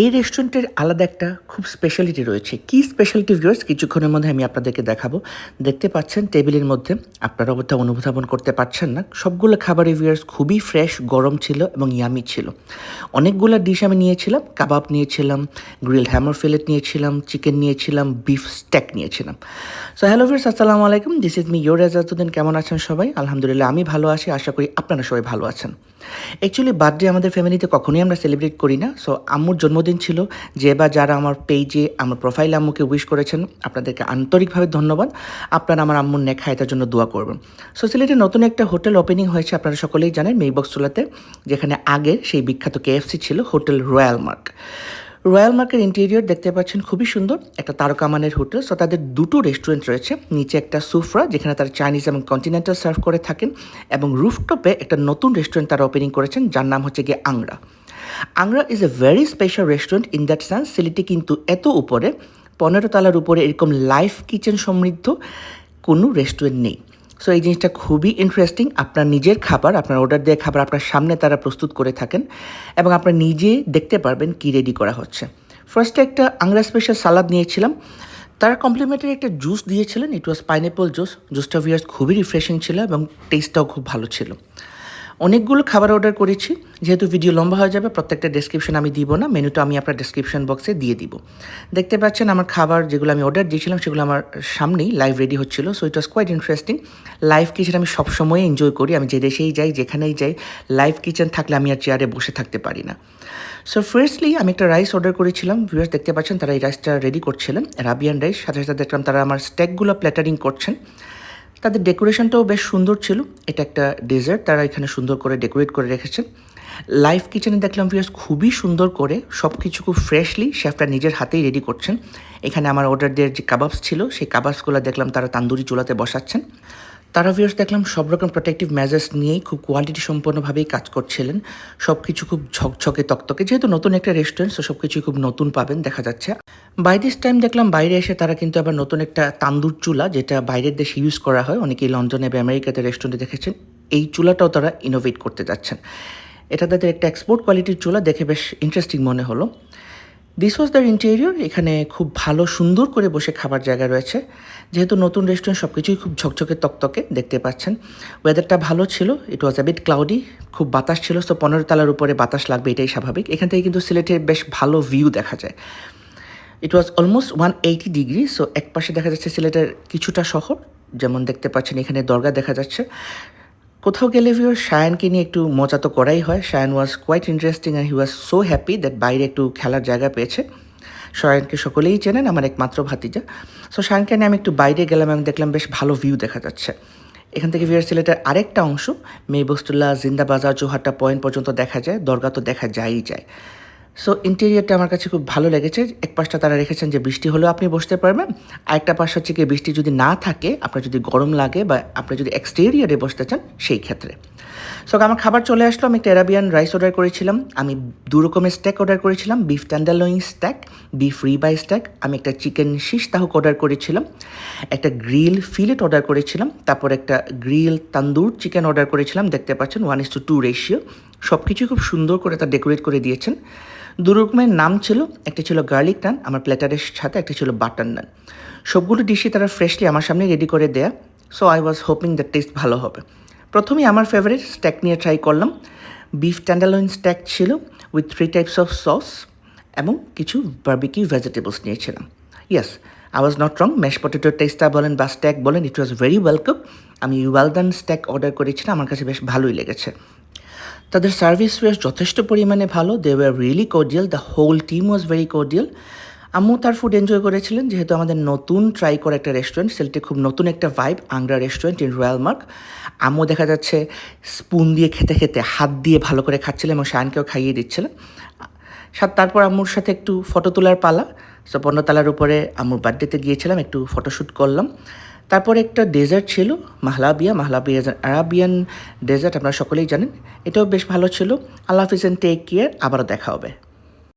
এই রেস্টুরেন্টের আলাদা একটা খুব স্পেশালিটি রয়েছে। কি স্পেশালিটি ভিউয়ার্স কিছুক্ষণের মধ্যে আমি আপনাদেরকে দেখাবো। দেখতে পাচ্ছেন টেবিলের মধ্যে, আপনারা অবস্থা অনুধাবন করতে পারছেন না, সবগুলো খাবারের ভিউয়ার্স খুবই ফ্রেশ গরম ছিল এবং ইয়ামি ছিল। অনেকগুলো ডিশ আমি নিয়েছিলাম কাবাব নিয়েছিলাম গ্রিল হ্যামার ফিলেট নিয়েছিলাম চিকেন নিয়েছিলাম বিফ স্ট্যাক নিয়েছিলাম। সো হ্যালো ভিউয়ার্স আসসালামু আলাইকুম। This is me your Rajatuddin. কেমন আছেন সবাই? আলহামদুলিল্লাহ, আমি ভালো আছি। আশা করি আপনারা সবাই ভালো আছেন। অ্যাকচুয়ালি বার্থডে আমাদের ফ্যামিলিতে কখনোই আমরা সেলিব্রেট করি না। সো আম্মুর জন্মদিন ছিল, যে বা যারা আমার পেজে আমার প্রোফাইল আম্মুকে উইশ করেছেন, আপনাদেরকে আন্তরিকভাবে ধন্যবাদ। আপনারা আমার আম্মুর নেক হায়তার জন্য দোয়া করবেন। সো সিলেটে নতুন একটা হোটেল ওপেনিং হয়েছে, আপনারা সকলেই জানেন মেইবক্স চুলাতে, যেখানে আগের সেই বিখ্যাত কেএফসি ছিল হোটেল রয়্যাল মার্ক রয়্যাল মার্কের ইন্টেরিয়র দেখতে পাচ্ছেন, খুবই সুন্দর, একটা তারকামানের হোটেল সো তাদের দুটো রেস্টুরেন্ট রয়েছে, নিচে একটা সুফরা, যেখানে তারা চাইনিজ এবং কন্টিনেন্টাল সার্ভ করে থাকেন, এবং রুফটপে একটা নতুন রেস্টুরেন্ট তারা ওপেনিং করেছেন, যার নাম হচ্ছে গিয়ে Angra Angra is a very special restaurant in that sense সিলেটে কিন্তু এত উপরে, পনেরো তলার উপরে এরকম লাইফ কিচেন সমৃদ্ধ কোনো রেস্টুরেন্ট নেই। সো এই জিনিসটা খুবই ইন্টারেস্টিং আপনার নিজের খাবার, আপনার অর্ডার দেওয়া খাবার আপনার সামনে তারা প্রস্তুত করে থাকেন এবং আপনার নিজে দেখতে পারবেন কি রেডি করা হচ্ছে। ফার্স্টে একটা আংরা স্পেশাল সালাদ নিয়েছিলাম, তারা কমপ্লিমেন্টারি একটা জুস দিয়েছিলেন ইট ওয়াজ পাইনঅ্যাপল জুস জুসটা ভিয়ার্স খুবই রিফ্রেশিং ছিল এবং টেস্টটাও খুব ভালো ছিল। অনেকগুলো খাবার অর্ডার করেছি। যেহেতু ভিডিও লম্বা হয়ে যাবে, প্রত্যেকটা ডেসক্রিপশন আমি দিব না মেনুটা আমি আপনার ডেসক্রিপশন বক্সে দিয়ে দিব। দেখতে পাচ্ছেন আমার খাবার যেগুলো আমি অর্ডার দিয়েছিলাম, সেগুলো আমার সামনেই লাইভ রেডি হচ্ছিল। So it was quite interesting live kitchen আমি সবসময় এনজয় করি। আমি যে দেশেই যাই, যেখানেই যাই লাইভ কিচেন থাকলে আমি আর চেয়ারে বসে থাকতে পারি না। সো ফার্স্টলি আমি একটা রাইস অর্ডার করেছিলাম। ভিউয়ার্স দেখতে পাচ্ছেন, তারা এই রাইসটা রেডি করছিলেন। রাবিয়ান রাইস সাথে সাথে দেখলাম তারা আমার স্টেকগুলো প্ল্যাটারিং করছেন। তাদের ডেকোরেশনটাও বেশ সুন্দর ছিল। এটা একটা ডেজার্ট, তারা এখানে সুন্দর করে ডেকোরেট করে রেখেছেন লাইভ কিচেনে দেখলাম ভিউয়ার্স খুবই সুন্দর করে সব কিছু খুব ফ্রেশলি শেফটা নিজের হাতেই রেডি করছেন। এখানে আমার অর্ডার দেওয়ার যে কাবাবস ছিল, সেই কাবাবসগুলো দেখলাম তারা তান্দুরি চুলাতে বসাচ্ছেন। তারা ভিউয়ার্স দেখলাম সব রকম প্রোটেক্টিভ মেজার্স নিয়েই খুব কোয়ালিটি সম্পন্নভাবেই কাজ করছিলেন। সব কিছু খুব ঝকঝকে তকতকে, যেহেতু নতুন একটা রেস্টুরেন্ট সব কিছু খুব নতুন পাবেন, দেখা যাচ্ছে। বাই দিস টাইম দেখলাম বাইরে এসে তারা কিন্তু আবার নতুন একটা তান্দুর চুলা, যেটা বাইরের দেশে ইউজ করা হয়, অনেকেই লন্ডনে বা আমেরিকাতে রেস্টুরেন্টে দেখেছেন, এই চুলাটাও তারা ইনোভেট করতে যাচ্ছেন। এটা তাদের একটা এক্সপোর্ট কোয়ালিটির চুলা, দেখে বেশ ইন্টারেস্টিং মনে হলো। দিস ওয়াজ দ্য ইন্টেরিয়র এখানে খুব ভালো, সুন্দর করে বসে খাবার জায়গা রয়েছে। যেহেতু নতুন রেস্টুরেন্ট সব কিছুই খুব ঝকঝকে, তকতকে দেখতে পাচ্ছেন। ওয়েদারটা ভালো ছিল ইট ওয়াজ এ বিট ক্লাউডি খুব বাতাস ছিল সো পনেরো তালার উপরে বাতাস লাগবে, এটাই স্বাভাবিক। এখান থেকে কিন্তু সিলেটের বেশ ভালো ভিউ দেখা যায়। It was almost one eighty degree so এক পাশে দেখা যাচ্ছে সিলেটের কিছুটা শহর, যেমন দেখতে পাচ্ছেন এখানে দরগা দেখা যাচ্ছে। কোথাও গেলে ভিওর শায়নকে নিয়ে একটু মজা তো করাই হয়। Shayan was quite interesting and he was so happy that বাইরে একটু খেলার জায়গা পেয়েছে। শায়নকে সকলেই চেনেন, আমার একমাত্র ভাতিজা। সো শায়নকে নিয়ে আমি একটু বাইরে গেলাম এবং দেখলাম বেশ ভালো ভিউ দেখা যাচ্ছে। এখান থেকে ভিয়ার সিলেটের আরেকটা অংশ মেবস্তুল্লাহ জিন্দাবাজার জোহাটা পয়েন্ট পর্যন্ত দেখা যায়, দরগা তো দেখা যায়ই যায়। সো ইন্টেরিয়ারটা আমার কাছে খুব ভালো লেগেছে। এক পাশটা তারা রেখেছেন যে বৃষ্টি হলেও আপনি বসতে পারবেন। আরেকটা পাশ হচ্ছে কি বৃষ্টি যদি না থাকে, আপনার যদি গরম লাগে বা আপনি যদি এক্সটেরিয়ারে বসতে চান, সেই ক্ষেত্রে। সো আমার খাবার চলে আসলো, আমি একটা রাইস অর্ডার করেছিলাম। আমি দু রকমের স্ট্যাক অর্ডার করেছিলাম beef tenderloin steak beef ribeye steak আমি একটা চিকেন শিশ তাহুক অর্ডার করেছিলাম, একটা গ্রিল ফিলেট অর্ডার করেছিলাম, তারপর একটা গ্রিল তান্দুর চিকেন অর্ডার করেছিলাম, দেখতে পাচ্ছেন one is to two ratio সব কিছুই খুব সুন্দর করে তা ডেকোরেট করে দিয়েছেন। দু রকমের নাম ছিল, একটা ছিল গার্লিক নান আমার প্ল্যাটারের সাথে একটা ছিল বাটার নান সবগুলো ডিশই তারা ফ্রেশলি আমার সামনে রেডি করে দেয়া। So I was hoping the taste ভালো হবে। প্রথমেই আমার ফেভারিট স্ট্যাক নিয়ে ট্রাই করলাম। বিফ ট্যান্ডালোইন স্ট্যাক ছিল with three types of sauce এবং কিছু বার্বিকিউ ভেজিটেবলস নিয়েছিলাম। Yes I was not wrong mash পটেটোর টেস্টটা বলেন বা স্ট্যাক বলেন ইট ওয়াজ ভেরি ওয়েলকাম আমি ওয়েলদান স্ট্যাক অর্ডার করেছিলাম, আমার কাছে বেশ ভালোই লেগেছে। তাদের সার্ভিস বেশ যথেষ্ট পরিমাণে ভালো they were really cordial the whole team was very cordial আম্মু তার ফুড এনজয় করেছিলেন, যেহেতু আমাদের নতুন ট্রাই করা একটা রেস্টুরেন্ট সেলটি খুব নতুন একটা vibe Angra restaurant in Royal Mark আম্মু দেখা যাচ্ছে স্পুন দিয়ে খেতে খেতে, হাত দিয়ে ভালো করে খাচ্ছিলেন এবং শায়নকেও খাইয়ে দিচ্ছিলেন তারপর আম্মুর সাথে একটু ফটো তোলার পালা। সো পণ্যতালার উপরে আম্মুর বার্থডেতে গিয়েছিলাম, একটু ফটোশ্যুট করলাম। তারপরে একটা ডেজার্ট ছিল, মাহলাবিয়া মাহলাবিয়া আরাবিয়ান ডেজার্ট আপনারা সকলেই জানেন। এটাও বেশ ভালো ছিল। আল্লাহ হাফিজ টেক কেয়ার আবারও দেখা হবে।